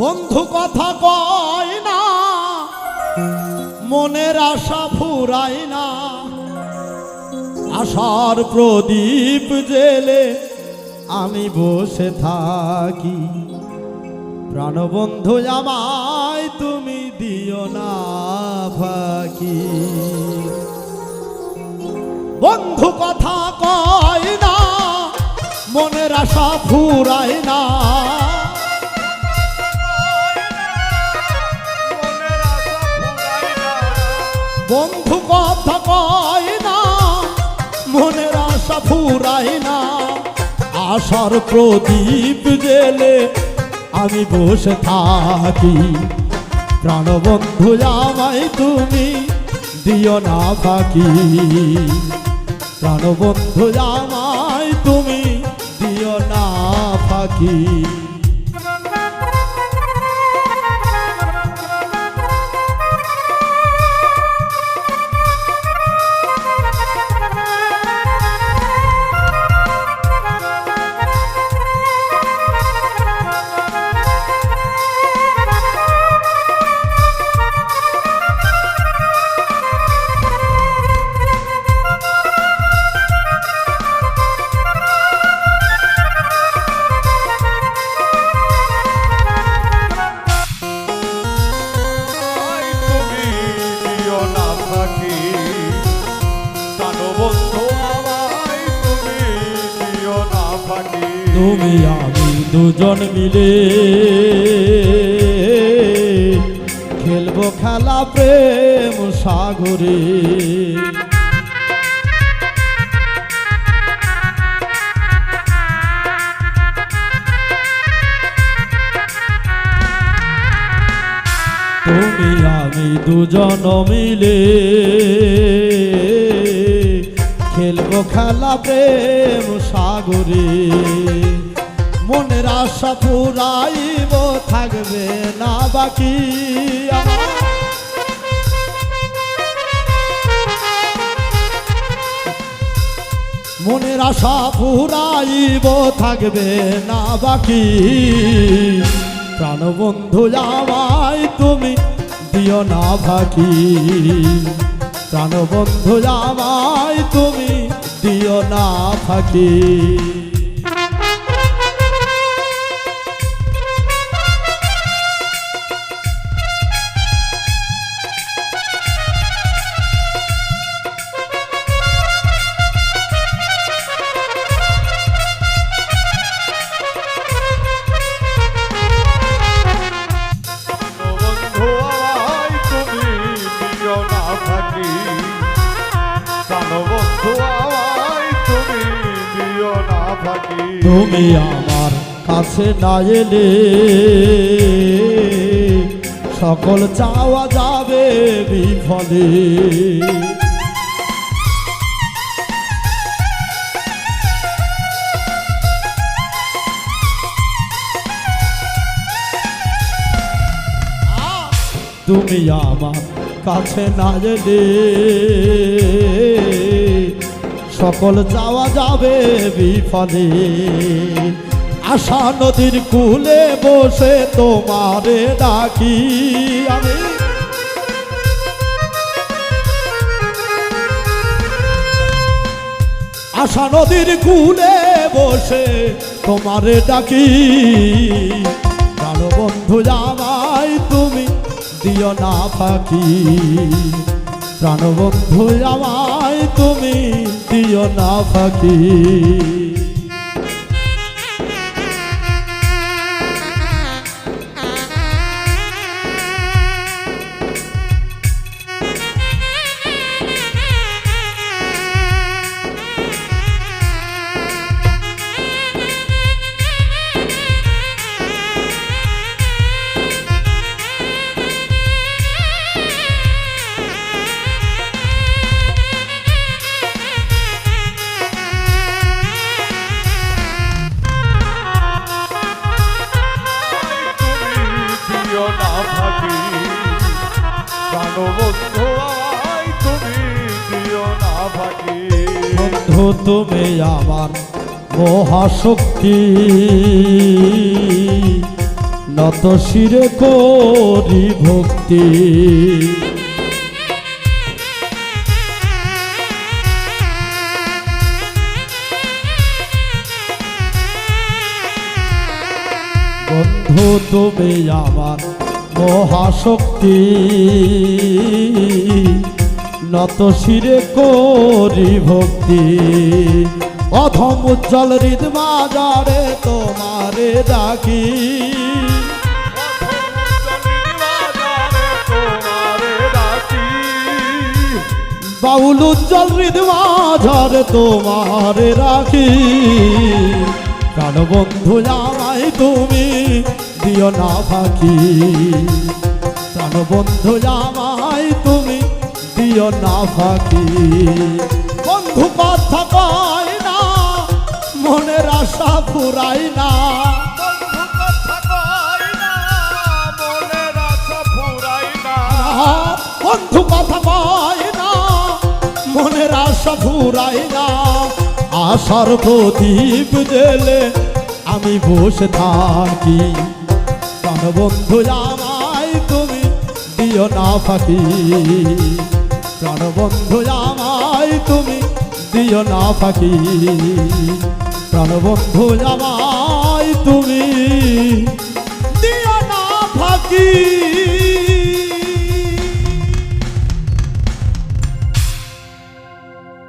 বন্ধু কথা কয় না, মনের আশা ফুরায় না। আশার প্রদীপ জেলে আমি বসে থাকি। প্রাণবন্ধু আমায় তুমি দিও না ফাঁকি। বন্ধু কথা কয় না, মনের আশা ফুরায় না। বন্ধু কথা কয় না, মনের আশা ফুরায় না। আশার প্রদীপ জেলে আমি বসে থাকি। প্রাণবন্ধু আমায় তুমি দিও না ফাঁকি প্রাণবন্ধু আমায় তুমি দিও না ফাঁকি তুমি আমি দুজন মিলে খেলব খেলা প্রেম সাগরে। তুমি আমি দুজন মিলে খেলা প্রেম সাগরে। মনের আশা ফুরাইব থাকবে না বাকি। মনের আশা ফুরাইব থাকবে না বাকি। প্রাণবন্ধু আমায় তুমি দিও না ফাঁকি প্রাণবন্ধু আমায় তুমি দিও না ফাঁকি ফাঁকি তুমি আমার কাছে না এলে সকল চাওয়া যাবে বিফলে। তুমি আমার কাছে না এলে সকল যাওয়া যাবে বিফলে। আশা নদীর কুলে বসে তোমারে ডাকি আমি। আশা নদীর কুলে বসে তোমারে ডাকি। জানো বন্ধু আমায় তুমি দিও না ফাঁকি। প্রাণবন্ধু আমায় তুমি দিও না ফাঁকি। দিও না তুমি না বন্ধু তুমি আমার মহাশক্তি। নত শিরে করি ভক্তি। বন্ধু, তুমি আমার মহাশক্তি। নত শিরে করি ভক্তি। অধম উজ্জ্বল হৃদ বাজারে তোমারে ডাকি। বাউল উজ্জ্বল হৃদ বাজারে তোমারে রাখি প্রাণ বন্ধু আমায় তুমি দিও না ফাঁকি। প্রাণ বন্ধু আমায় তুমি দিও না ফাঁকি। বন্ধু কথা কয় না মনের আশা ফুরাই না। বন্ধু কথা কয় না মনের আশা ফুরাই না। আশার প্রদীপ জেলে আমি বসে থাকি। প্রাণবন্ধু আমায় তুমি দিও না ফাঁকি। প্রাণবন্ধু আমায় তুমি দিও না ফাঁকি। প্রাণবন্ধু আমায়